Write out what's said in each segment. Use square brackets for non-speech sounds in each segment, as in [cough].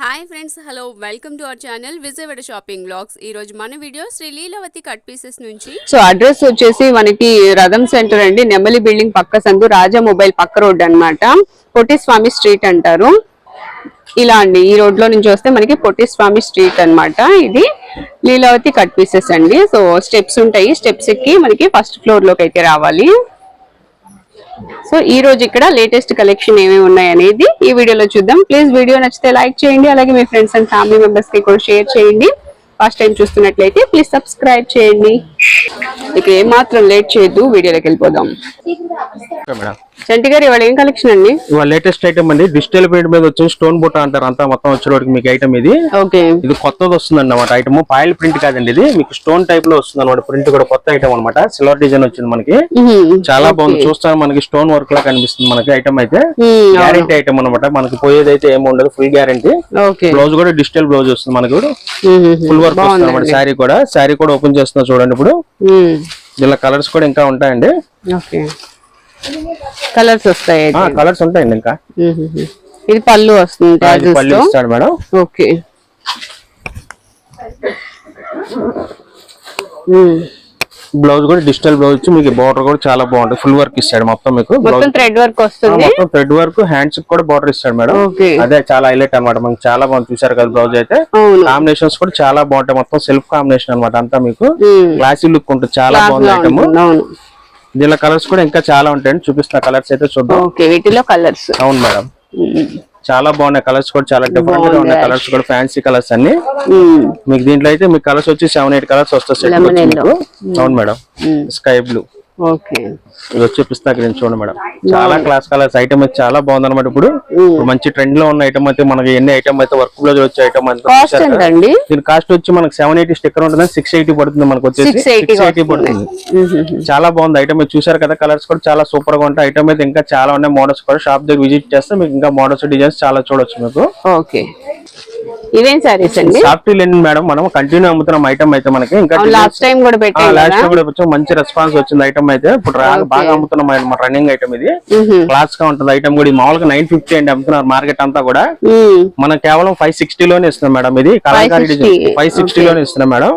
Hi friends hello welcome to our channel Vijayawada shopping blogs ఈ రోజు మన video Shri Leelavathi cut pieces నుంచి so address వచ్చేసి మనకి రథం సెంటర్ అండి నెమలి బిల్డింగ్ పక్క సందు రాజా మొబైల్ పక్క రోడ్ అన్నమాట. పొట్టిస్వామి స్ట్రీట్ అంటారు. ఇలా అండి ఈ రోడ్లో నుంచి వస్తే మనకి పొట్టిస్వామి స్ట్రీట్ అనమాట ఇది లీలావతి కట్ పీసెస్ అండి. సో స్టెప్స్ ఉంటాయి స్టెప్స్ ఎక్కి మనకి ఫస్ట్ ఫ్లోర్లోకి అయితే రావాలి. సో ఈ రోజు ఇక్కడ లేటెస్ట్ కలెక్షన్ ఏమేమి ఉన్నాయనేది ఈ వీడియోలో చూద్దాం. ప్లీజ్ వీడియో నచ్చితే లైక్ చేయండి అలాగే మీ ఫ్రెండ్స్ అండ్ ఫ్యామిలీ మెంబర్స్కి కూడా షేర్ చేయండి. ఫస్ట్ టైం చూస్తున్నట్లయితే ప్లీజ్ సబ్స్క్రైబ్ చేయండి. ఇక ఏమాత్రం లేట్ చేయొద్దు వీడియోలోకి వెళ్ళిపోదాం. చంటి గారు ఇవాళ ఏం కలెక్షన్ అండి? ఇవాళ లేటెస్ట్ ఐటమ్ అండి. డిజిటల్ ప్రింట్ మీద వచ్చి స్టోన్ బుట్ట అంటారు. అంతా మొత్తం వచ్చేవాడికి మీకు ఐటమ్ ఇది. ఓకే. ఇది కొత్తది వస్తుంది అన్నమాట ఐటమ్ పాయిల్ ప్రింట్ కాదండి ఇది. మీకు స్టోన్ టైప్లో వస్తుంది అనమాట ప్రింట్ కూడా కొత్త ఐటమ్ అన్నమాట. సిల్వర్ డిజైన్ వచ్చింది మనకి. చాలా బాగుంది. చూస్తాను మనకి స్టోన్ వర్క్ లా కనిపిస్తుంది మనకి ఐటమ్ అయితే. గ్యారంటీ ఐటమ్ అన్నమాట. మనకి పోయేది అయితే ఏమి ఉండదు ఫుల్ గ్యారంటీ బ్లౌజ్ కూడా డిజిటల్ బ్లౌజ్ వస్తుంది మనకి ఫుల్ వర్క్ వస్తుంది అనమాట శారీ కూడా. శారీ కూడా ఓపెన్ చేస్తున్నా చూడండి ఇప్పుడు. ఇలా కలర్స్ కూడా ఇంకా ఉంటాయండి ఓకే కలర్స్ వస్తాయి. కలర్స్ ఉంటాయండి ఇంకా. ఇది పళ్ళు వస్తుంది పళ్ళు ఇస్తాడు మేడం ఓకే. బ్లౌజ్ కూడా డిజిటల్ బ్లౌజ్ వచ్చి మీకు బార్డర్ కూడా చాలా బాగుంటుంది. ఫుల్ వర్క్ ఇస్తాడు మొత్తం మీకు. థ్రెడ్ వర్క్ వస్తుంది. మొత్తం థ్రెడ్ వర్క్ హ్యాండ్స్ కూడా బార్డర్ ఇస్తాడు మేడం. అదే చాలా హైలైట్ అన్నమాట. మనకి చాలా బాగుంది చూసారు కదా బ్లౌజ్ అయితే. కాంబినేషన్స్ కూడా చాలా బాగుంటాయి. మొత్తం సెల్ఫ్ కాంబినేషన్ అన్నమాట అంతా మీకు. క్లాసీ లుక్ ఉంటుంది. చాలా బాగుంది ఐటమ్ దీనిలో కలర్స్ కూడా ఇంకా చాలా ఉంటాయండి. చూపిస్తున్న కలర్స్ అయితే చూద్దాం. వీటిలో కలర్స్ అవును మేడం. చాలా బాగున్నాయి కలర్స్ కూడా చాలా డిఫరెంట్గా ఉన్నాయి కలర్స్ కూడా ఫ్యాన్సీ కలర్స్ అన్ని. మీకు దీంట్లో అయితే మీకు కలర్స్ వచ్చి సెవెన్ ఎయిట్ కలర్స్ వస్తాయి అవును మేడం. Sky blue okay. ఇది వచ్చి పిస్తా గ్రీన్ చూడండి మేడం. చాలా క్లాస్ కలర్స్ ఐటమ్ అయితే చాలా బాగుంది అనమాట ఇప్పుడు. మంచి ట్రెండ్లో ఉన్న ఐటమ్ అయితే మనకి ఎన్ని ఐటమ్ అయితే వర్క్ బ్లౌజ్ వచ్చే ఐటమ్? ఎంతండి? దీని కాస్ట్ వచ్చి మనకి సెవెన్ ఎయిటీ స్టిక్కర్ ఉంటుంది సిక్స్ ఎయిటీ పడుతుంది మనకు వచ్చేసి. 680 సిక్స్ ఎయిటీ పడుతుంది. చాలా బాగుంది ఐటమ్ చూసారు కదా కలర్స్ కూడా చాలా సూపర్గా ఉంటాయి. ఐటమ్ అయితే ఇంకా చాలా ఉన్నాయి. మోడల్స్ కూడా షాప్ దగ్గర విజిట్ చేస్తే మీకు ఇంకా మోడల్స్ డిజైన్స్ చాలా చూడొచ్చు మీకు. ఓకే. ఇవేం సారీస్ అండి? సాఫ్ట్ లెనిన్ మేడం మనం కంటిన్యూ అమ్ముతున్నాం ఐటమ్ అయితే మనకి. ఇంకా లాస్ట్ టైం కూడా పెట్టాం లాస్ట్ టైం కూడా మంచి రెస్పాన్స్ వచ్చింది ఐటమ్ అయితే. ఇప్పుడు బాగా అమ్ముతున్నాం మన రన్నింగ్ ఐటమ్ ఇది. క్లాస్గా ఉంటుంది ఐటమ్ కూడా. ఇది మామూలుగా నైన్ ఫిఫ్టీ అండి అమ్ముతున్నారు మార్కెట్ అంతా కూడా. మనం కేవలం ఫైవ్ సిక్స్టీ లోనే ఇస్తున్నాం మేడం ఇది. కలంకారీ 560, డిజైన్ ఫైవ్ సిక్స్టీ లోనే ఇస్తున్నాం మేడం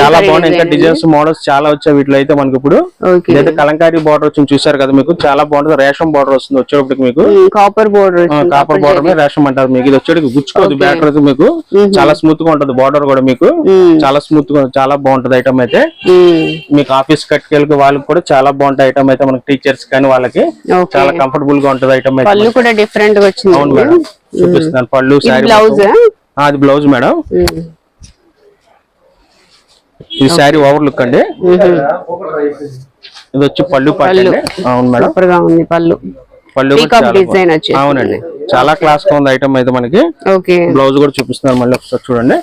చాలా బాగున్నాయి. ఇంకా డిజైన్స్ మోడల్స్ చాలా వచ్చాయి వీటిలో అయితే మనకి ఇప్పుడు. ఇదైతే కలంకారీ బార్డర్ వచ్చింది చూసారు కదా మీకు. చాలా బాగుంటుంది. రేషన్ బార్డర్ వస్తుంది వచ్చేటప్పటికి మీకు. కాపర్ బోర్డర్ కాపర్ బార్డర్ మీద రేషన్ అంటారు మీకు. ఇది వచ్చేటికి గుచ్చుకోదు బ్యాటర్ మీకు. చాలా స్మూత్గా ఉంటది. బార్డర్ కూడా మీకు చాలా స్మూత్గా చాలా బాగుంటది ఐటమ్ అయితే. మీకు ఆఫీస్ కట్టుకెళ్ళి వాళ్ళకి కూడా చాలా బాగుంటాయి ఐటమ్ అయితే మనకి టీచర్స్ కానీ వాళ్ళకి. చాలా కంఫర్టబుల్గా ఉంటది ఐటమ్ అయితే పళ్ళు కూడా డిఫరెంట్గా వచ్చింది అవును మేడం. చూపిస్తున్నాను. పళ్ళు బ్లౌజ్ అది బ్లౌజ్ మేడం. ఈ శారీ ఓవర్ లుక్ అండి. ఇది వచ్చి పళ్ళు అండి. అవును మేడం. సూపర్గా ఉంది పళ్ళు. పళ్ళు. అవునండి. చాలా క్లాస్గా ఉంది ఐటమ్ అయితే మనకి. ఓకే. బ్లౌజ్ కూడా చూపిస్తున్నారు మళ్ళీ ఒకసారి చూడండి.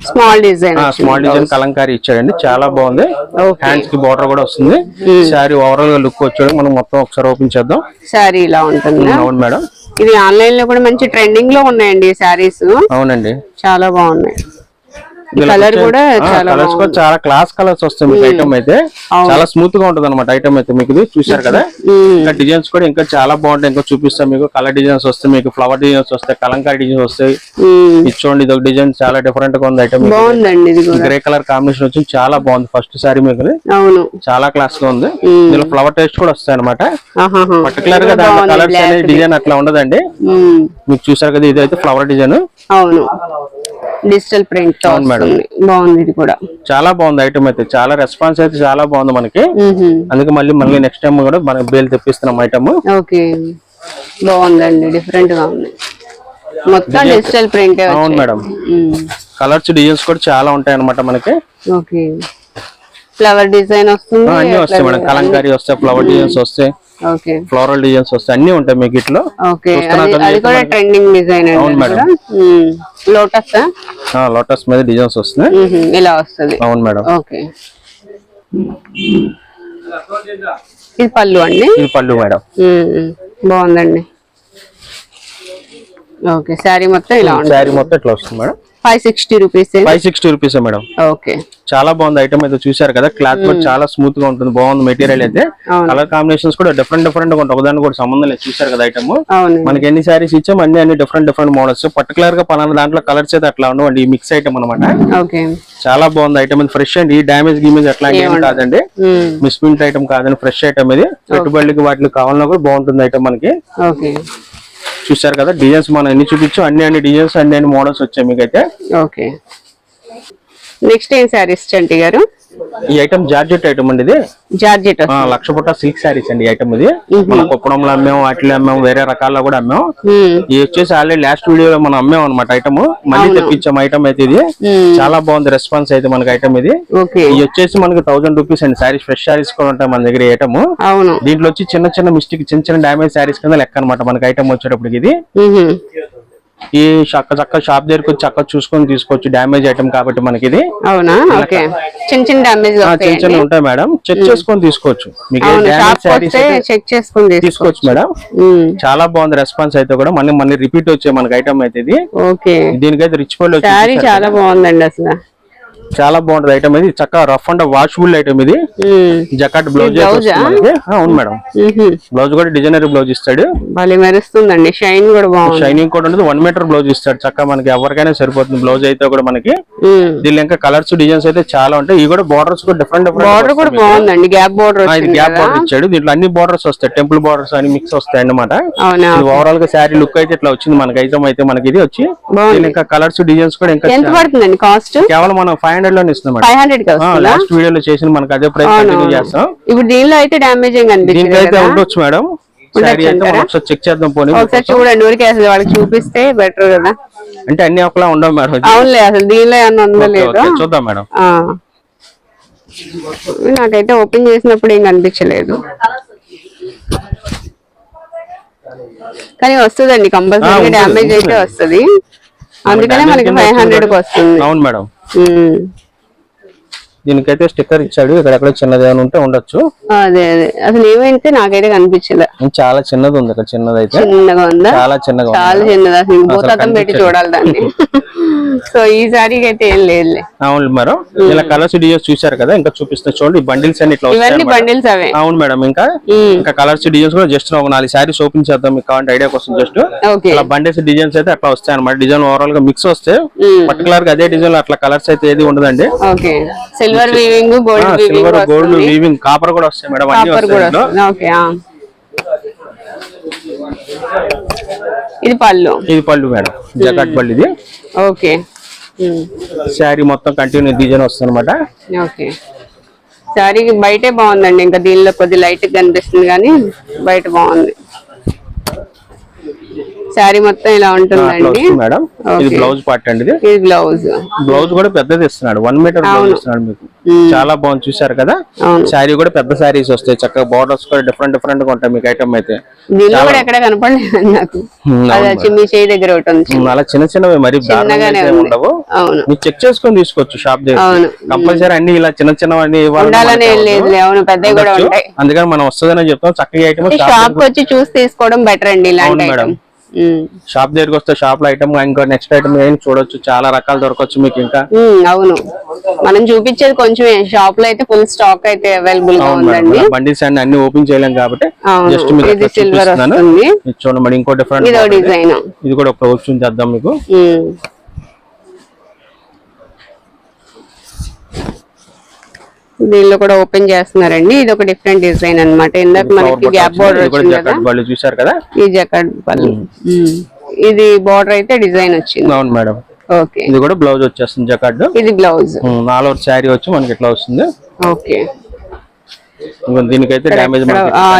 Small design small design kalamkari ఇచ్చాడండి. చాలా బాగుంది. హ్యాండ్స్కి బార్డర్ కూడా వస్తుంది. శారీ ఓవరాల్గా లుక్ వచ్చాడు మనం మొత్తం ఒకసారి ఓపెన్ చేద్దాం. సారీ ఇలా ఉంటుంది? అవును మేడం. ఇది ఆన్లైన్లో కూడా మంచి ట్రెండింగ్లో ఉన్నాయండి సారీస్ అవునండి. చాలా బాగున్నాయి. కలర్ కూడా చాలా కలర్స్ కూడా చాలా క్లాస్ కలర్స్ వస్తాయి మీకు ఐటమ్ అయితే. చాలా స్మూత్గా ఉంటుంది అనమాట ఐటమ్ అయితే. మీకు ఇది చూసారు కదా? ఇంకా డిజైన్స్ కూడా ఇంకా చాలా బాగుంటాయి. ఇంకా చూపిస్తాం మీకు కలర్ డిజైన్స్ వస్తాయి మీకు ఫ్లవర్ డిజైన్స్ వస్తాయి కలంకారీ డిజైన్స్ వస్తాయి. ఇది చూడండి ఇది ఒక డిజైన్ చాలా డిఫరెంట్గా ఉంది ఐటమ్ గ్రే కలర్ కాంబినేషన్ వచ్చి చాలా బాగుంది ఫస్ట్ సారీ మీకు చాలా క్లాస్గా ఉంది. ఇందులో ఫ్లవర్ టేస్ట్ కూడా వస్తాయి అనమాట. పర్టికులర్గా దాంట్లో కలర్స్ అనేది డిజైన్ అట్లా ఉండదండి. మీకు చూసారు కదా ఇది అయితే ఫ్లవర్ డిజైన్ అవును. డిజిటల్ ప్రింట్తో. బాగుంది ఇది కూడా. చాలా బాగుంది ఐటమ్ అయితే. చాలా రెస్పాన్స్ అయితే చాలా బాగుంది మనకి. అందుకే మళ్ళీ మళ్ళీ నెక్స్ట్ టైం కూడా మనకి బేల్ తెప్పిస్తున్నాం ఐటమ్. ఓకే. బాగుందండి. డిఫరెంట్గా ఉంది. మొత్తం డిజిటల్ ప్రింట్ అవును మేడం. కలర్స్ డిజైన్స్ కూడా చాలా ఉంటాయి అనమాట మనకి. ఓకే. ఫ్లవర్ డిజైన్ వస్తుంది. అన్ని వస్తాయి మేడం. కలంకారీ వస్తాయి ఫ్లవర్ డిజైన్స్ వస్తాయి. ఫ్లోరల్ డిజైన్స్ వస్తాయి. అన్ని ఉంటాయి మీకు ఇట్లో. లోటస్ లోటస్ మీద డిజైన్స్ వస్తున్నాయి. ఇలా వస్తుంది. అవును మేడం. ఓకే. ఇది పళ్ళు అండి? ఇది పళ్ళు మేడం. బాగుందండి. ఓకే. శారీ మొత్తం ఇలా ఉంటుంది. శారీ మొత్తం ఇట్లా వస్తుంది madam. Five sixty rupees five sixty rupees madam. Okay చాలా బాగుంది ఐటమ్ అయితే చూసారు కదా క్లాత్ కూడా చాలా స్మూత్గా ఉంటుంది బాగుంది మెటీరియల్ అయితే. కలర్ కాంబినేషన్స్ కూడా డిఫరెంట్ డిఫరెంట్గా ఉంటాయి ఒకదాని కూడా సంబంధం లేదు చూసారు కదా ఐటమ్ మనకి ఎన్ని సారీస్ ఇచ్చాం అన్ని అన్ని డిఫరెంట్ డిఫరెంట్ మోడల్స్ పర్టికులర్గా పలానా దాంట్లో కలర్స్ అయితే అట్లా ఉండవండి ఈ మిక్స్ ఐటమ్ అనమాట చాలా బాగుంది ఐటమ్ ఇది ఫ్రెష్ అండి. ఈ డ్యామేజ్ గిమేజ్ అట్లాంటి ఏం కాదండి. మిస్ప్రింట్ ఐటమ్ కాదండి ఫ్రెష్ ఐటమ్ ఇది. పెట్టుబడులకి వాటికి కావాలన్నా కూడా బాగుంటుంది ఐటమ్ మనకి. చూసారు కదా డిజైన్స్ మనం ఎన్ని చూపించు అన్ని అన్ని డిజైన్స్ అన్ని అన్ని మోడల్స్ వచ్చాయి మీకైతే. ఓకే నెక్స్ట్ ఏం శారీస్ చంటి గారు? ఈ ఐటమ్ జార్జెట్ ఐటమ్ అండి ఇది? జార్జెట్ లక్ష పుట్ట సిల్క్ శారీస్ అండి ఐటమ్ ఇది. మన కుప్పడంలో అమ్మాం వాటిలో అమ్మాం వేరే రకాల్లో కూడా అమ్మాం. ఇది వచ్చేసి ఆల్రెడీ లాస్ట్ వీడియోలో మనం అమ్మాం అనమాట ఐటమ్ మళ్ళీ తెప్పించాం ఐటమ్ అయితే ఇది. చాలా బాగుంది రెస్పాన్స్ అయితే మనకి ఐటమ్ ఇది. ఇది వచ్చేసి మనకి థౌసండ్ రూపీస్ అండి. శారీస్ ఫ్రెష్ శారీస్ కూడా ఉంటాయి మన దగ్గర ఐటమ్ దీంట్లో వచ్చి చిన్న చిన్న మిస్టేక్ చిన్న చిన్న డ్యామేజ్ శారీస్ కింద లెక్క అనమాట మనకి ఐటమ్ వచ్చేటప్పటికి ఇది. ఈ చక్క చక్క షాప్ దగ్గరకు వచ్చి చక్క చూసుకొని తీసుకోవచ్చు. డ్యామేజ్ ఐటమ్ కాబట్టి మనకి ఇది అవునా ఓకే. చిన్న చిన్న డామేజ్ చిన్న చిన్న ఉంటాయి మేడం. చెక్ చేసుకొని తీసుకోవచ్చు. చెక్ చేసుకుని తీసుకో తీసుకోవచ్చు మేడం. చాలా బాగుంది రెస్పాన్స్ అయితే కూడా. మళ్ళీ మళ్ళీ రిపీట్ వచ్చే మనకి ఐటమ్ అయితే ఇది. ఓకే. దీనికైతే రిచ్ పళ్ళు చాలా బాగుందండి అసలు. చాలా బాగుంటుంది ఐటమ్ ఇది. చక్కగా రఫ్ అండ్ వాషబుల్ ఐటమ్ ఇది. Jacquard blouse? అవును మేడం. బ్లౌజ్ కూడా డిజైనర్ బ్లౌజ్ ఇస్తాడు. మెరుస్తుందండి. షైన్ కూడా బాగుంది. షైనింగ్ కూడా ఉంటుంది. వన్ మీటర్ బ్లౌజ్ ఇస్తాడు. చక్కగా మనకి ఎవరికైనా సరిపోతుంది బ్లౌజ్ అయితే కూడా మనకి. దీనిలో ఇంకా కలర్స్ డిజైన్స్ అయితే చాలా ఉంటాయి. ఇవి కూడా బార్డర్స్ కూడా డిఫరెంట్ బార్డర్ కూడా డిఫరెంట్ బాగుందండి. గ్యాప్ బార్డర్ గ్యాప్ బార్డర్ ఇచ్చాడు. దీంట్లో అన్ని బార్డర్స్ వస్తాయి. టెంపుల్ బార్డర్స్ అని మిక్స్ వస్తాయి ఇది ఓవరాల్గా శారీ లుక్ అయితే ఇట్లా వచ్చింది. మనకి ఐటమ్ అయితే మనకి ఇది వచ్చి. ఇంకా కలర్స్ డిజైన్స్ కూడా ఇంకా కాస్ట్ కేవలం మనం ఫైవ్ హండ్రెడ్లోనే ఇస్తున్నాం ఫైవ్ హండ్రెడ్ లాస్ట్ వీడియోలో చేసిన మనకి అదే ప్రైస్ కంటిన్యూ చేస్తాం. ఇప్పుడు దీనిలో అయితే డామేజ్ దీంట్లో అయితే ఉండొచ్చు మేడం. ఒకసారి చెక్ చేద్దాం పోనీ. ఒకసారి చూడండి ఊరికే అసలు వాళ్ళకి చూపిస్తే బెటర్ కదా. అంటే అన్ని ఒకలా ఉండవు మేడం. అవునులే అసలు దీనిలో ఏమన్నా ఉందో లేదో? చూద్దాం మేడం. నాకైతే ఓపెన్ చేసినప్పుడు ఏం కనిపించలేదు. కానీ వస్తుందండి కంపల్సరీ డ్యామేజ్ అయితే. వస్తుంది. అందుకనే మనకి ఫైవ్ హండ్రెడ్. వస్తుంది. అవును మేడం. దీనికైతే స్టిక్కర్ ఇచ్చాడు. ఇక్కడ ఎక్కడ చిన్నది ఏమైనా ఉంటే ఉండొచ్చు. అదే అదే. అసలు ఏమైతే నాకైతే కనిపించలే. చాలా చిన్నది ఉంది. ఇక్కడ చిన్నది అయితే చిన్నగా ఉందా? చాలా చిన్నగా ఉంది. చాలా చిన్నది. అసలు పెట్టి. చూడాలి దాన్ని. [laughs] సో ఈ సారీకి అయితే ఏం లేదులే. అవును మేడం. ఇలా కలర్స్ డిజైన్స్ చూసారు కదా ఇంకా చూపిస్తున్నా చూడండి. ఈ బండిల్స్ అన్ని ఇట్లా ఇవన్నీ. బండిల్స్ అవే. అవును మేడం ఇంకా. ఇంకా కలర్స్ డిజైన్స్ కూడా జస్ట్ ఒక నాలుగు శారీస్ ఓపెన్ చేద్దాం మీకు కావాలంటే ఐడియా కోసం జస్ట్. అలా బండిల్స్ డిజైన్స్ అయితే అట్లా వస్తాయి అనమాట డిజైన్ ఓవరాల్గా మిక్స్ వస్తే. పర్టికులర్గా అదే డిజైన్ అట్లా కలర్స్ అయితే ఏది ఉండదండి. Silver weaving gold weaving silver gold weaving copper కూడా వస్తాయి మేడం అన్ని వస్తాయి కూడా ఇందులో. వస్తుంది ఓకే ఆ. ఇది పళ్ళు. ఇది పళ్ళు మేడం జకాట్ పళ్ళు ఇది. ఓకే. శారీ మొత్తం కంటిన్యూ డిజైన్ వస్తుంది అనమాట ఓకే. సారీ బయటే బాగుందండి ఇంకా దీనిలో కొద్ది లైట్ కనిపిస్తుంది కానీ బయట బాగుంది. శారీ మొత్తం ఇలా ఉంటుందండి. మేడం. ఇది. బ్లౌజ్ పార్ట్ అండి ఇది. బ్లౌజ్ బ్లౌజ్ కూడా పెద్దది ఇస్తున్నాడు. వన్ మీటర్ బ్లౌజ్ ఇస్తున్నాడు మీకు. చాలా బాగుంది చూసారు కదా? శారీ కూడా పెద్ద శారీస్ వస్తాయి. చక్కగా బార్డర్స్ కూడా డిఫరెంట్ డిఫరెంట్గా ఉంటాయి మీకు ఐటమ్ అయితే. ఎక్కడ కనపడలేదు నాకు. చేయి దగ్గర అలా చిన్న చిన్నవి మరి. ఉండవు మీరు చెక్ చేసుకొని తీసుకోవచ్చు షాప్ దగ్గర. కంపల్సరీ అన్ని ఇలా చిన్న చిన్నవన్నీ అవును కూడా. ఉంటాయి. అందుకని మనం వస్తుందని చెప్తాం. చక్కగా ఐటమ్ షాప్ వచ్చి చూసి తీసుకోవడం బెటర్ అండి ఇలాంటి షాప్ దగ్గరికి వస్తే షాప్లో ఐటమ్ ఇంకా నెక్స్ట్ ఐటమ్ ఏం చూడొచ్చు. చాలా రకాలు దొరకవచ్చు మీకు ఇంకా. అవును. మనం చూపించేది కొంచెమే. షాప్లో అయితే ఫుల్ స్టాక్ అయితే అవైలబుల్గా ఉందండి. బండిల్స్ అన్ని అన్ని ఓపెన్ చేయలేం కాబట్టి. జస్ట్ మీకు ఇది చూపిస్తున్నాను. వస్తుంది. చూడండి మరి ఇంకో డిఫరెంట్ ఇదో డిజైన్ ఇది కూడా ఒక ఓపెన్ చేద్దాం మీకు. దీనిలో కూడా ఓపెన్ చేస్తున్నారండి. ఇది ఒక డిఫరెంట్ డిజైన్ అన్నమాట. ఇందాక మనకి గ్యాప్ బార్డర్ వచ్చింది కదా? చూసారు కదా? ఈ పళ్ళు ఉమ్. ఇది బార్డర్ అయితే డిజైన్ వచ్చింది. అవును మేడం. ఓకే. ఇది కూడా బ్లౌజ్ వచ్చేస్తుంది జకాట్. ఇది బ్లౌజ్ నాలుగు శారీ వచ్చి మనకి ఇట్లా వస్తుంది. ఓకే. దీనికైతే డ్యామేజ్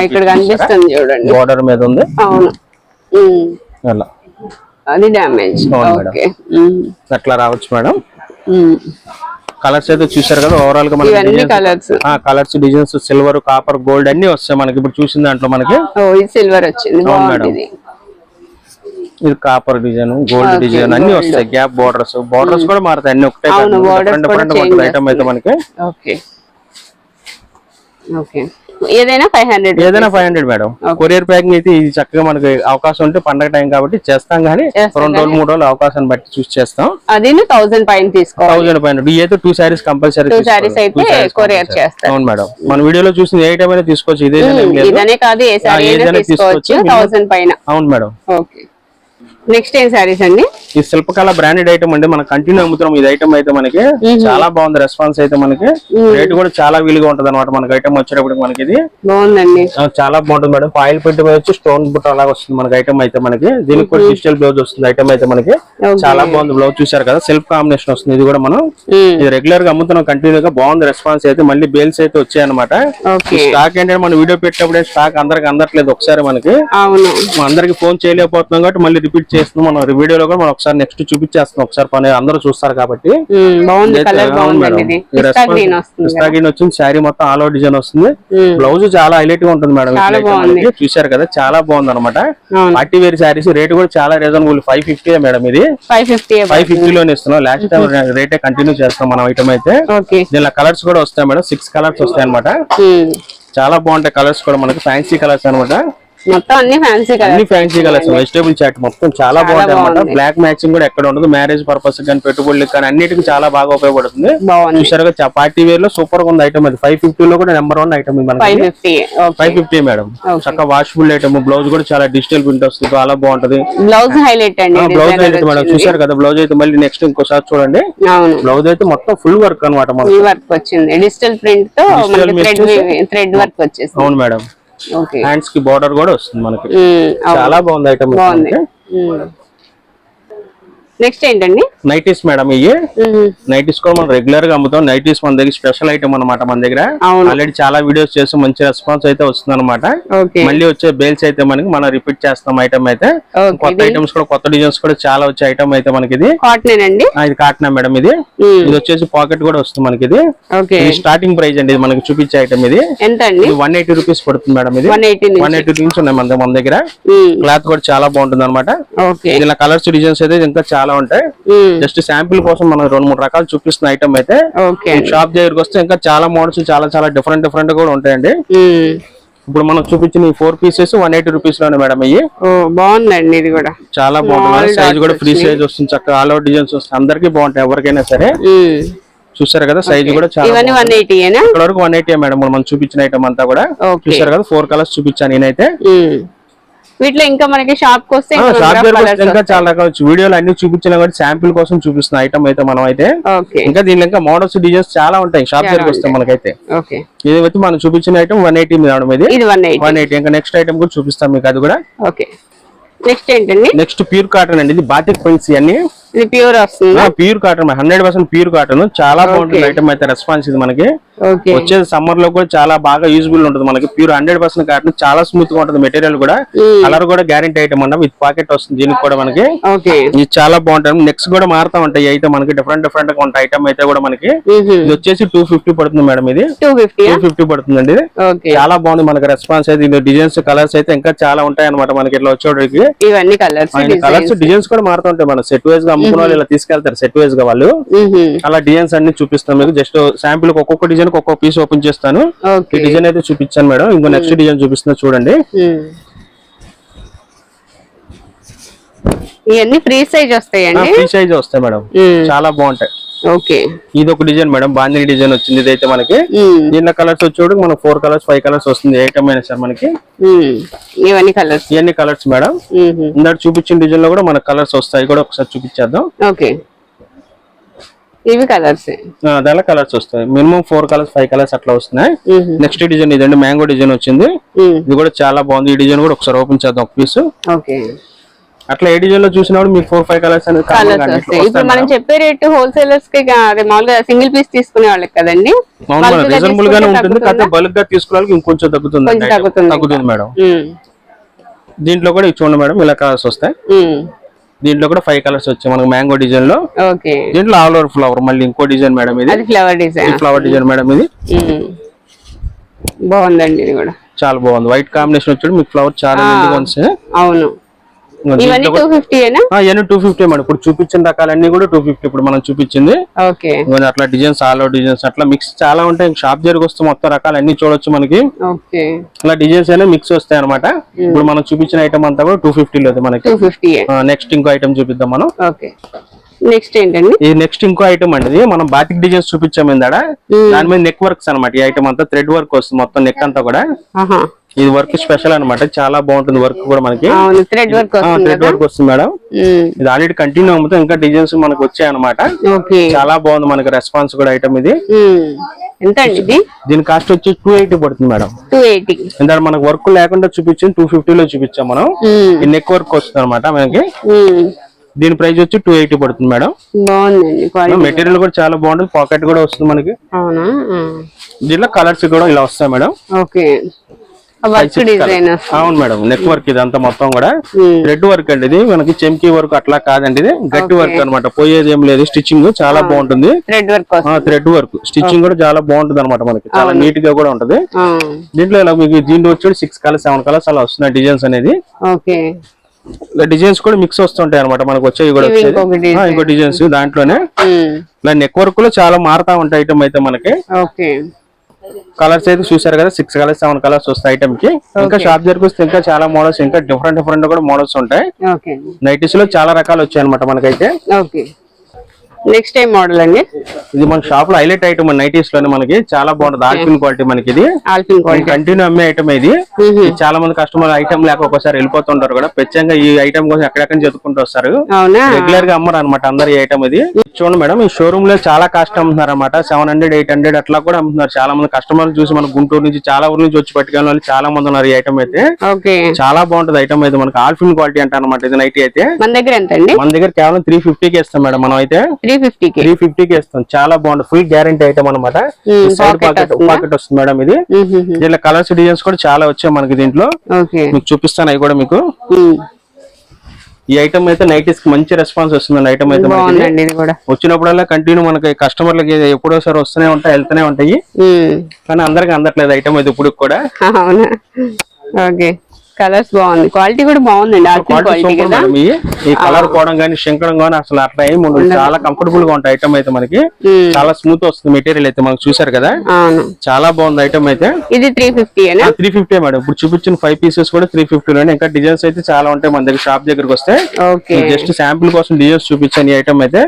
ఇక్కడ కనిపిస్తుంది చూడండి. బార్డర్ మీద ఉంది. అవును. అలా. అది. ఓకే. ఉమ్. అట్లా రావచ్చు మేడం. కలర్స్ అయితే చూసారు కదా ఓవరాల్గా మనకి colours designs silver copper gold అన్ని వస్తాయి మనకి. ఇప్పుడు చూసిన దాంట్లో మనకి సిల్వర్ వచ్చింది. ఇది. కాపర్ డిజైన్ గోల్డ్ డిజైన్ అన్ని. వస్తాయి. గ్యాప్ బార్డర్స్ బార్డర్స్ కూడా మారుతాయి అన్ని ఒకటే డిఫరెంట్ డిఫరెంట్ ఐటమ్ అయితే మనకి. ఓకే. ఓకే. ఏదైనా ఫైవ్ హండ్రెడ్ ఏదైనా five hundred madam courier packing అయితే ఇది చక్కగా మనకి అవకాశం ఉంటే పండగ టైం కాబట్టి చేస్తాం కానీ రెండు రోజులు మూడు రోజులు అవకాశాన్ని బట్టి చూసి చేస్తాం. అది థౌసండ్ పైన తీసుకోవాలి. థౌసండ్ పైన. టూ కంపల్సరీ సారీస్ అయితే కొరియర్ చేస్తారు. అవును మేడం మన వీడియోలో చూసిన ఏ టైం అయినా తీసుకోవచ్చు. ఇదే ఇదనే కాదు ఏ సారీ తీసుకోవచ్చు. థౌసండ్ పైన. అవును మేడం ఓకే నెక్స్ట్ ఏం సారీస్ అండి? ఈ శిల్పకళ బ్రాండెడ్ ఐటమ్ అండి. మనం కంటిన్యూ అమ్ముతున్నాం. ఇది ఐటమ్ అయితే మనకి చాలా బాగుంది. రెస్పాన్స్ అయితే మనకి. రేట్ కూడా చాలా వీలుగా ఉంటది అనమాట మనకి ఐటమ్ వచ్చేటప్పుడు మనకి ఇది. బాగుందండి. చాలా బాగుంటుంది మేడం. ఫాయిల్ పెట్టి వచ్చి స్టోన్ బుట్ట అలాగ వస్తుంది మనకి ఐటమ్ అయితే మనకి. దీనికి కూడా డిజిటల్ బ్లౌజ్ వస్తుంది ఐటమ్ అయితే మనకి. చాలా బాగుంది బ్లౌజ్ చూసారు కదా? సెల్ఫ్ కాంబినేషన్ వస్తుంది. ఇది కూడా మనం. ఇది రెగ్యులర్గా అమ్ముతున్నాం కంటిన్యూ గా బాగుంది రెస్పాన్స్ అయితే. మళ్ళీ బేల్స్ అయితే వచ్చాయి అనమాట స్టాక్ ఏంటంటే మనం వీడియో పెట్టినప్పుడే స్టాక్ అందరికి అందట్లేదు ఒకసారి మనకి. అందరికి ఫోన్ చేయలేకపోతున్నాం కాబట్టి మళ్ళీ రిపీట్ చేస్తున్నాం. మనం వీడియోలో కూడా మనం ఒకసారి నెక్స్ట్ చూపించేస్తున్నాం. ఒకసారి పని అందరూ చూస్తారు కాబట్టి. పిస్తా గ్రీన్ వచ్చింది. శారీ మొత్తం ఆల్ ఓవర్ డిజైన్ వస్తుంది. బ్లౌజ్ చాలా హైలైట్గా ఉంటుంది మేడం. చూశారు కదా చాలా బాగుంది అనమాట పార్టీ వేర్ శారీస్ రేట్ కూడా చాలా రీజనబుల్ ఫైవ్ ఫిఫ్టీ మేడం ఇది. ఫైవ్ ఫిఫ్టీ ఫైవ్ ఫిఫ్టీ లోనే ఇస్తున్నాం. లాస్ట్ టైం రేటే కంటిన్యూ చేస్తాం మనం ఐటమ్ అయితే. దీనిలో కలర్స్ కూడా వస్తాయి మేడం. సిక్స్ కలర్స్ వస్తాయి అనమాట. చాలా బాగుంటాయి కలర్స్ కూడా మనకి. ఫ్యాన్సీ కలర్స్ అన్నమాట. మొత్తం అన్ని ఫ్యాన్సీ అన్ని ఫ్యాన్సీ కలర్స్ వెజిటేబుల్ చాట్ మొత్తం చాలా బాగుంటాయి అనమాట. బ్లాక్ మ్యాచింగ్ కూడా ఎక్కడ ఉండదు. మ్యారేజ్ పర్పస్ కానీ పెట్టుబడులకు కానీ అన్నిటికీ చాలా బాగా ఉపయోగపడుతుంది. చూసారుగా పార్టీ వేర్లో సూపర్గా ఉంది ఐటమ్ అది. ఫైవ్ ఫిఫ్టీ లో కూడా number one item five fifty madam. చక్కగా వాషబుల్ ఐటమ్ బ్లౌజ్ కూడా చాలా డిజిటల్ ప్రింట్ వస్తుంది. చాలా బాగుంటది. బ్లౌజ్ హైలైట్ అండి. బ్లౌజ్ అయితే మేడం. చూసారు కదా బ్లౌజ్ అయితే మళ్ళీ నెక్స్ట్ ఇంకోసారి చూడండి. బ్లౌజ్ అయితే మొత్తం ఫుల్ వర్క్ అనమాట వర్క్ వచ్చింది. డిజిటల్ ప్రింట్తో థ్రెడ్ వర్క్ వచ్చేసింది. అవును మేడం హ్యాండ్స్కి బార్డర్ కూడా వస్తుంది మనకి. అవును. చాలా బాగుంది ఐటమ్ బాగుంది. నెక్స్ట్ ఏంటండి? నైటీస్ మేడం ఇవి. నైటీస్ కూడా మనం రెగ్యులర్గా అమ్ముతాం. నైటీస్ మన దగ్గర స్పెషల్ ఐటమ్ అన్నమాట మన దగ్గర. ఆల్రెడీ చాలా వీడియోస్ చేసి మంచి రెస్పాన్స్ అయితే వస్తుంది అనమాట మళ్ళీ వచ్చే బేల్స్ అయితే మనకి మనం రిపీట్ చేస్తాం ఐటమ్ అయితే. కొత్త ఐటమ్స్ కూడా కొత్త డిజైన్స్ కూడా చాలా వచ్చే ఐటమ్ అయితే మనకి ఇది. కాటన్ అండి ఇది కాటనా మేడం ఇది. ఇది వచ్చేసి పాకెట్ కూడా వస్తుంది మనకి ఇది. స్టార్టింగ్ ప్రైస్ అండి ఇది మనకి చూపించే ఐటమ్ ఇది. ఎంత అండి? వన్ ఎయిటీ రూపీస్ పడుతుంది మేడం ఇది. వన్ ఎయిటీ నుంచి. ఉన్నాయి మన దగ్గర-. క్లాత్ కూడా చాలా బాగుంటుంది అనమాట దీనిలో కలర్స్ డిజైన్స్ అయితే ఇంకా చాలా ఉంటాయి? మ్మ్. జస్ట్ శాంపిల్ కోసం మనం రెండు మూడు రకాలు చూపిస్తున్న ఐటమ్ అయితే. షాప్ దగ్గరికి వస్తే ఇంకా చాలా మోడల్స్ చాలా చాలా డిఫరెంట్ డిఫరెంట్ కూడా ఉంటాయండి. ఇప్పుడు మనం చూపించిన ఈ ఫోర్ పీసెస్ వన్ ఎయిటీ రూపీస్లోనే మేడం ఇవి. బాగుందండి ఇది కూడా. చాలా బాగుంటుంది. సైజ్ కూడా ఫ్రీ సైజ్ వస్తుంది. చక్కగా ఆల్ అవుట్ డిజైన్స్ వస్తుంది. అందరికీ బాగుంటాయి ఎవరికైనా సరే. చూసారు కదా సైజ్ కూడా చాలా ఇక్కడ వరకు వన్ ఎయిటీ మేడం మనం చూపించిన ఐటమ్ అంతా కూడా. చూసారు కదా ఫోర్ కలర్స్ చూపించాను నేనైతే. వీటిలో ఇంకా మనకి షాప్కి వస్తే ఇంకా చాలా రకాల. వీడియోలు అన్ని చూపించినా కూడా శాంపిల్ కోసం చూపిస్తున్న ఐటమ్ అయితే మనం అయితే ఇంకా దీనిలో ఇంకా మోడల్స్ డిజైన్స్ చాలా ఉంటాయి. షాప్ దగ్గరికి వస్తే మనకైతే. ఇది వచ్చి మనం చూపించిన ఐటమ్ వన్ ఎయిటీ మేడం ఇది. వన్ ఎయిటీ ఇంకా నెక్స్ట్ ఐటమ్ కూడా చూపిస్తాం మీకు అది కూడా. ఓకే. నెక్స్ట్ ఏంటండి? నెక్స్ట్ ప్యూర్ కాటన్ అండి. ఇది బాటిక్ ప్రింట్స్ ఇవన్నీ ఇది ప్యూర్ వస్తుందా. Pure cotton hundred percent pure cotton చాలా బాగుంటుంది ఐటమ్ అయితే రెస్పాన్స్ ఇది మనకి. వచ్చేది సమ్మర్లో కూడా చాలా బాగా యూజ్ఫుల్ ఉంటుంది మనకి. ప్యూర్ హండ్రెడ్ పర్సెంట్ కాటన్ చాలా స్మూత్గా ఉంటుంది మెటీరియల్ కూడా. కలర్ కూడా గ్యారంటీ ఐటమ్ అన్న విత్ పాకెట్ వస్తుంది దీనికి కూడా మనకి. ఇది చాలా బాగుంటుంది. నెక్స్ట్ కూడా మారుతా ఉంటాయి. అయితే మనకి డిఫరెంట్ డిఫరెంట్గా ఉంటాయి. ఐటమ్ అయితే కూడా మనకి. ఇది వచ్చేసి టూ ఫిఫ్టీ పడుతుంది మేడం ఇది. టూ ఫిఫ్టీ పడుతుందండి చాలా బాగుంది మనకి రెస్పాన్స్ అయితే. ఇది డిజైన్స్ కలర్స్ అయితే ఇంకా చాలా ఉంటాయి అనమాట మనకి ఇట్లా వచ్చేటికి ఇవన్నీ కలర్స్ కలర్స్ డిజైన్స్ కూడా మారుతుంటాయి మనం సెట్ వైజ్గా అమ్ముకున్న వాళ్ళు ఇలా తీసుకెళ్తారు సెట్ వైజ్గా వాళ్ళు. అలా డిజైన్స్ అన్ని చూపిస్తాను మీకు. జస్ట్ శాంపుల్ ఒక్కొక్క డిజైన్ ఒక్కొక్క పీస్ ఓపెన్ చేస్తాను. ఈ డిజైన్ అయితే చూపించాను మేడం. ఇంకో నెక్స్ట్ డిజైన్ చూపిస్తున్నా చూడండి. ఇవన్నీ ఫ్రీ సైజ్ వస్తాయండి? ఫ్రీ సైజ్ వస్తాయి మేడం. చాలా బాగుంటాయి. ఓకే ఇది ఒక డిజైన్ మేడం. బాందిని డిజైన్ వచ్చింది. ఇదైతే మనకి. దీనిలో కలర్స్ వచ్చేవాడు మనకు ఫోర్ కలర్స్ ఫైవ్ కలర్స్ వస్తుంది. ఏ ఐటమ్ అయినా సార్ మనకి. మ్మ్. ఇవన్నీ కలర్స్ ఇవన్నీ కలర్స్ మేడం. ఇందాక చూపించిన డిజైన్లో కూడా మనకు కలర్స్ వస్తాయి. కూడా ఒకసారి చూపించేద్దాం. ఓకే ఇవి కలర్స్ దానిలో కలర్స్ వస్తాయి? Minimum four colours five colours అట్లా వస్తున్నాయి. నెక్స్ట్ డిజైన్ ఇదండి. మ్యాంగో డిజైన్ వచ్చింది. ఇది కూడా చాలా బాగుంది. ఈ డిజైన్ కూడా ఒకసారి ఓపెన్ చేద్దాం. పీస్ ఓకే అట్లా ఏ డిజైన్లో చూసినప్పుడు మీకు ఫోర్ ఫైవ్ కలర్స్ అనేది కలర్స్ వస్తాయి. ఇప్పుడు మనం చెప్పే రేటు హోల్సేలర్స్కి మామూలుగా సింగిల్ పీస్ తీసుకునే వాళ్ళకి కదండి. రీజనబుల్ గానే ఉంటుంది? కాకపోతే బల్క్గా తీసుకునే ఇంకొంచెం తగ్గుతుంది. తగ్గుతుంది. మేడం. దీంట్లో కూడా చూడండి మేడం ఇలా కలర్స్ వస్తాయి. దీంట్లో కూడా ఫైవ్ కలర్స్ వచ్చాయి. మనకు మ్యాంగో డిజైన్లో. ఓకే. దీంట్లో ఆల్ ఓవర్ ఫ్లవర్ మళ్ళీ ఇంకో డిజైన్ మేడం ఇది. Flower design flower design madam ఇది. బాగుందండి ఇది కూడా. చాలా బాగుంది. వైట్ కాంబినేషన్ వచ్చాడు. మీకు ఫ్లవర్ చాలా అవును. ఇవన్నీ టూ ఫిఫ్టీ మేడం. ఇప్పుడు చూపించిన రకాలన్నీ కూడా టూ ఫిఫ్టీ ఇప్పుడు మనం చూపించింది. అట్లా డిజైన్స్ ఆల్ డిజైన్స్ అట్లా మిక్స్ చాలా ఉంటాయి. షాప్ జరిగి వస్తే మొత్తం రకాలు అన్ని చూడొచ్చు మనకి. అలా డిజైన్స్ అయినా మిక్స్ వస్తాయి అనమాట ఇప్పుడు మనం చూపించిన ఐటమ్ అంతా కూడా టూ ఫిఫ్టీ లేదు మనకి. నెక్స్ట్ ఇంకో ఐటమ్ చూపిద్దాం మనం. ఓకే. నెక్స్ట్ ఏంటండి? ఈ నెక్స్ట్ ఇంకో ఐటమ్ అండి మనం బాటిక్ డిజైన్స్ చూపించాము ఇందాడ. దాని మీద నెక్ వర్క్స్ అన్నమాట. ఈ ఐటమ్ అంతా థ్రెడ్ వర్క్ వస్తుంది మొత్తం నెక్ అంతా కూడా. ఇది వర్క్ స్పెషల్ అన్నమాట. చాలా బాగుంటుంది వర్క్ కూడా మనకి. థ్రెడ్ వర్క్ వస్తుంది థ్రెడ్ వర్క్ వస్తుంది మేడం. ఇది ఆల్రెడీ కంటిన్యూ అమ్ముతా ఇంకా డిజైన్స్ మనకు వచ్చాయి అనమాట చాలా బాగుంది మనకి రెస్పాన్స్ కూడా ఐటమ్ ఇది. ఎంత అండి దీని కాస్ట్ వచ్చి టూ ఎయిటీ పడుతుంది మేడం. టూ ఎయిటీ ఇందాక మనకు వర్క్ లేకుండా చూపించింది టూ ఫిఫ్టీ లో చూపించాం మనం. ఈ నెక్ వర్క్ వస్తుంది అనమాట మనకి. దీని ప్రైస్ వచ్చి టూ ఎయిటీ పడుతుంది మేడం. మెటీరియల్ కూడా చాలా బాగుంటుంది. పాకెట్ కూడా వస్తుంది మనకి. దీంట్లో కలర్స్ కూడా ఇలా వస్తాయి మేడం. ఓకే. అవును మేడం నెక్ వర్క్ ఇది అంతా మొత్తం కూడా. థ్రెడ్ వర్క్ అండి ఇది మనకి చెంకీ వర్క్ అట్లా కాదండి ఇది. గట్టి వర్క్ అన్నమాట పోయేది ఏం లేదు. స్టిచ్చింగ్ చాలా బాగుంటుంది. థ్రెడ్ వర్క్ వస్తుంది. థ్రెడ్ వర్క్ స్టిచ్చింగ్ కూడా చాలా బాగుంటుంది అనమాట మనకి. చాలా నీట్గా కూడా ఉంటది. ఆ, దీంట్లో ఇలా మీకు దీంట్లో వచ్చి సిక్స్ కలర్స్ సెవెన్ కలర్స్ అలా వస్తున్నాయి డిజైన్స్ అనేది. డిజైన్స్ కూడా మిక్స్ వస్తుంటాయి అనమాట మనకు వచ్చేవి కూడా వచ్చేది. ఆ, ఇంకో డిజైన్స్ దాంట్లోనే. ఉమ్, ఇలా నెక్ వర్క్లో చాలా మారుతా ఉంటాయి ఐటమ్ అయితే మనకి. కలర్స్ అయితే చూసారు కదా సిక్స్ కలర్స్ సెవెన్ కలర్స్ వస్తాయి ఐటమ్కి. ఇంకా షాప్ దగ్గరకు వస్తే ఇంకా చాలా మోడల్స్ ఇంకా డిఫరెంట్ డిఫరెంట్ కూడా మోడల్స్ ఉంటాయి. నైటీస్లో చాలా రకాలు వచ్చాయి అనమాట మనకైతే నెక్స్ట్ టైం మోడల్ అండి? ఇది మన షాప్లో హైలైట్ ఐటమ్ నైటీస్లోనే మనకి. చాలా బాగుంటుంది. ఆల్పిన్ క్వాలిటీ మనకి ఇది ఆల్పిన్ క్వాలిటీ కంటిన్యూ అమ్మే ఐటమ్ ఇది. చాలా మంది కస్టమర్ ఐటమ్ లేక ఒక్కోసారి వెళ్ళిపోతుంటారు కూడా. ప్రత్యేకంగా ఈ ఐటమ్ కోసం ఎక్కడెక్కడ చెప్పుకుంటూ వస్తారు. రెగ్యులర్గా అమ్మరు అనమాట అందరు ఈ ఐటమ్ ఇది. చూడండి మేడం ఈ షోరూమ్లో చాలా కాస్ట్ అమ్ముతున్నారు అనమాట సెవెన్ హండ్రెడ్ ఎయిట్ హండ్రెడ్ అట్లా కూడా అమ్ముతున్నారు. చాలా మంది కస్టమర్లు చూసి మన గుంటూరు నుంచి చాలా ఊరు నుంచి వచ్చి పట్టుకెళ్ళిన వాళ్ళు చాలా మంది ఉన్నారు ఈ ఐటమ్ అయితే. చాలా బాగుంటుంది ఐటమ్ అయితే. మనకి ఆల్ఫిన్ క్వాలిటీ అంట అనమాట ఇది నైట్ అయితే. మన దగ్గర ఎంత అండి? మన దగ్గర కేవలం త్రీ ఫిఫ్టీకి ఇస్తాం మేడం మనం అయితే. త్రీ ఫిఫ్టీకి త్రీ ఫిఫ్టీకి ఇస్తాం చాలా బాగుంటుంది ఫుల్ గ్యారంటీ ఐటమ్ అనమాట సైడ్ పాకెట్ వస్తుందా? పాకెట్ వస్తుంది మేడం ఇది. దీంట్లో కలర్స్ డిజైన్స్ కూడా చాలా వచ్చాయి మనకి దీంట్లో. మీకు చూపిస్తాను అవి కూడా మీకు. ఈ ఐటమ్ అయితే నైటీస్కి మంచి రెస్పాన్స్ వస్తుంది ఐటమ్ అయితే వచ్చినప్పుడల్లా కంటిన్యూ మనకి కస్టమర్లకి ఎప్పుడో సారి వస్తూనే ఉంటాయి వెళ్తూనే ఉంటాయి. కానీ అందరికి అందట్లేదు ఐటమ్ అయితే ఇప్పుడు కూడా. [laughs] కలర్స్ బాగుంది. క్వాలిటీ కూడా బాగుందండి క్వాలిటీ కదా. ఈ కలర్ పోవడం కానీ శంకడం కానీ అసలు అట్లా ఏమి చాలా కంఫర్టబుల్గా ఉంటాయి ఐటమ్ అయితే మనకి. చాలా స్మూత్ వస్తుంది మెటీరియల్ అయితే మనకు చూసారు కదా. చాలా బాగుంది ఐటమ్ అయితే. ఇది త్రీ ఫిఫ్టీయేనా త్రీ ఫిఫ్టీ మేడం ఇప్పుడు చూపించిన ఫైవ్ పీసెస్ కూడా త్రీ లోనే. ఇంకా డిజైన్స్ అయితే చాలా ఉంటాయి మన దగ్గర షాప్ దగ్గరకు వస్తే. జస్ట్ శాంపుల్ కోసం డిజైన్స్ చూపించాను ఈ ఐటమ్ అయితే.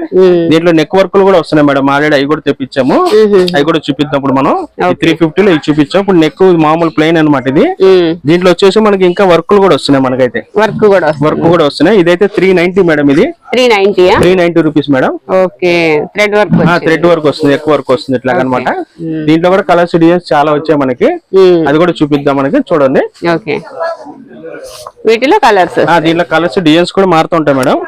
దీంట్లో నెక్ వర్క్ కూడా వస్తున్నాయి మేడం ఆల్రెడీ అవి కూడా తెప్పించాము. అవి కూడా చూపిద్దాం ఇప్పుడు మనం. త్రీ ఫిఫ్టీలో ఇవి చూపించాం. ఇప్పుడు నెక్ మామూలు ప్లెయిన్ అన్నమాట ఇది. దీంట్లో వచ్చేసి మనకి ఇంకా వర్క్లు కూడా వస్తున్నాయి మనకైతే. వర్క్ కూడా వర్క్ కూడా వస్తున్నాయి. ఇదైతే త్రీ నైన్టీ మేడం ఇది. Three నైన్టీయా three ninety rupees madam. Okay. Thread work thread work వస్తుంది. ఎక్కువ వర్క్ వస్తుంది ఇట్లా అనమాట దీంట్లో కూడా కలర్స్ డిజైన్స్ చాలా వచ్చాయి మనకి. అది కూడా చూపిద్దాం మనకి. చూడండి. ఓకే. వీటిలో కలర్స్ దీంట్లో కలర్స్ డిజైన్స్ కూడా మారుతుంటాయి మేడం.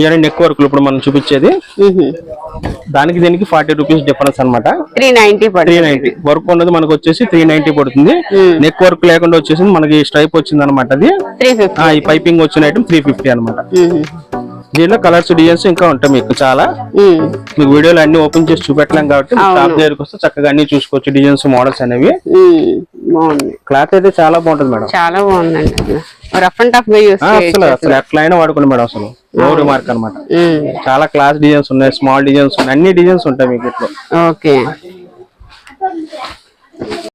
ఇవన్నీ నెక్ వర్క్లు ఇప్పుడు మనం చూపించేది. దానికి దీనికి ఫార్టీ రూపీస్ డిఫరెన్స్ అన్నమాట. Three ninety three ninety work ఉన్నది మనకు వచ్చేసి త్రీ నైన్టీ పడుతుంది. నెక్ వర్క్ లేకుండా వచ్చేసి మనకి స్ట్రైప్ వచ్చింది అనమాట అది ఈ పైపింగ్ వచ్చిన ఐటమ్ త్రీ ఫిఫ్టీ అనమాట దీనిలో కలర్స్ డిజైన్స్ ఇంకా ఉంటాయి మీకు చాలా. మీకు వీడియోలు అన్ని ఓపెన్ చేసి చూపెట్టలేం కాబట్టి షాప్ దగ్గరికి వస్తే చక్కగా అన్ని చూసుకోవచ్చు డిజైన్స్ మోడల్స్ అనేవి. బాగుంది. క్లాత్ అయితే చాలా బాగుంటుంది మేడం. చాలా బాగుందండి అసలు రఫ్ అండ్ టఫ్గా యూస్ ఆ, అసలు అసలు ఎట్లా అయినా వాడుకోండి మేడం అసలు. నో రిమార్క్ అనమాట చాలా క్లాస్ డిజైన్స్ ఉన్నాయి స్మాల్ డిజైన్స్ ఉన్నాయి అన్ని డిజైన్స్ ఉంటాయి మీకు ఇట్లా ఓకే.